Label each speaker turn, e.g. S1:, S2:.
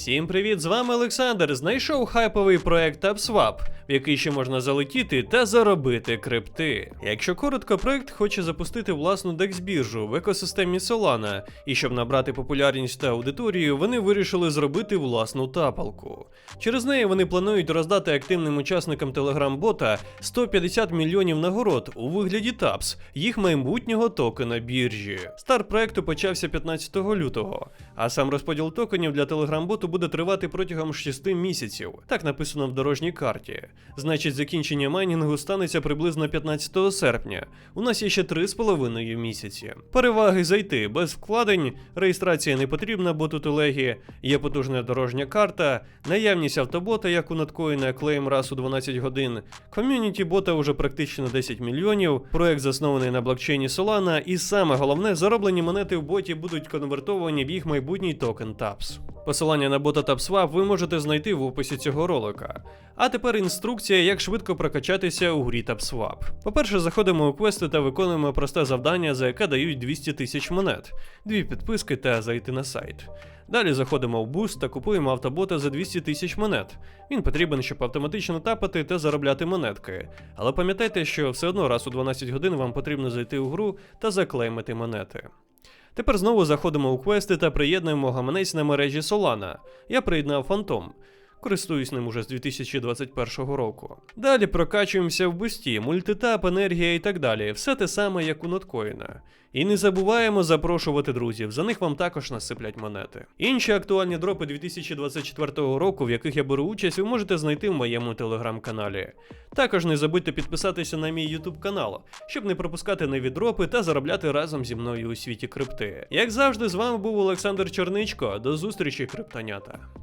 S1: Всім привіт, з вами Олександр. Знайшов хайповий проект TapSwap, в який ще можна залетіти та заробити крипти. Якщо коротко, проект хоче запустити власну DEX-біржу в екосистемі Solana, і щоб набрати популярність та аудиторію, вони вирішили зробити власну тапалку. Через неї вони планують роздати активним учасникам Telegram-бота 150 мільйонів нагород у вигляді TAPS, їх майбутнього токена біржі. Старт проекту почався 15 лютого, а сам розподіл токенів для Telegram-боту буде тривати протягом 6 місяців. Так написано в дорожній карті. Значить, закінчення майнінгу станеться приблизно 15 серпня. У нас є ще 3,5 місяці. Переваги зайти без вкладень, реєстрація не потрібна, бо тут Елегі, є потужна дорожня карта, наявність автобота, як у надкоїна, клейм раз у 12 годин. Ком'юніті бота уже практично 10 мільйонів. Проект заснований на блокчейні Solana, і саме головне, зароблені монети в боті будуть конвертовані в їх майбутній токен TAPS. Посилання на бота TapSwap ви можете знайти в описі цього ролика. А тепер інструкція, як швидко прокачатися у грі TapSwap. По-перше, заходимо у квести та виконуємо просте завдання, за яке дають 200 тисяч монет, дві підписки та зайти на сайт. Далі заходимо в буст та купуємо автобота за 200 тисяч монет. Він потрібен, щоб автоматично тапати та заробляти монетки. Але пам'ятайте, що все одно раз у 12 годин вам потрібно зайти у гру та заклеймити монети. Тепер знову заходимо у квести та приєднуємо гаманець на мережі Solana. Я приєднав Фантом. Користуюсь ним уже з 2021 року. Далі прокачуємося в бусті, мультитап, енергія і так далі. Все те саме, як у ноткоїна. І не забуваємо запрошувати друзів, за них вам також насиплять монети. Інші актуальні дропи 2024 року, в яких я беру участь, ви можете знайти в моєму телеграм-каналі. Також не забудьте підписатися на мій YouTube канал, щоб не пропускати нові дропи та заробляти разом зі мною у світі крипти. Як завжди, з вами був Олександр Черничко. До зустрічі, криптонята.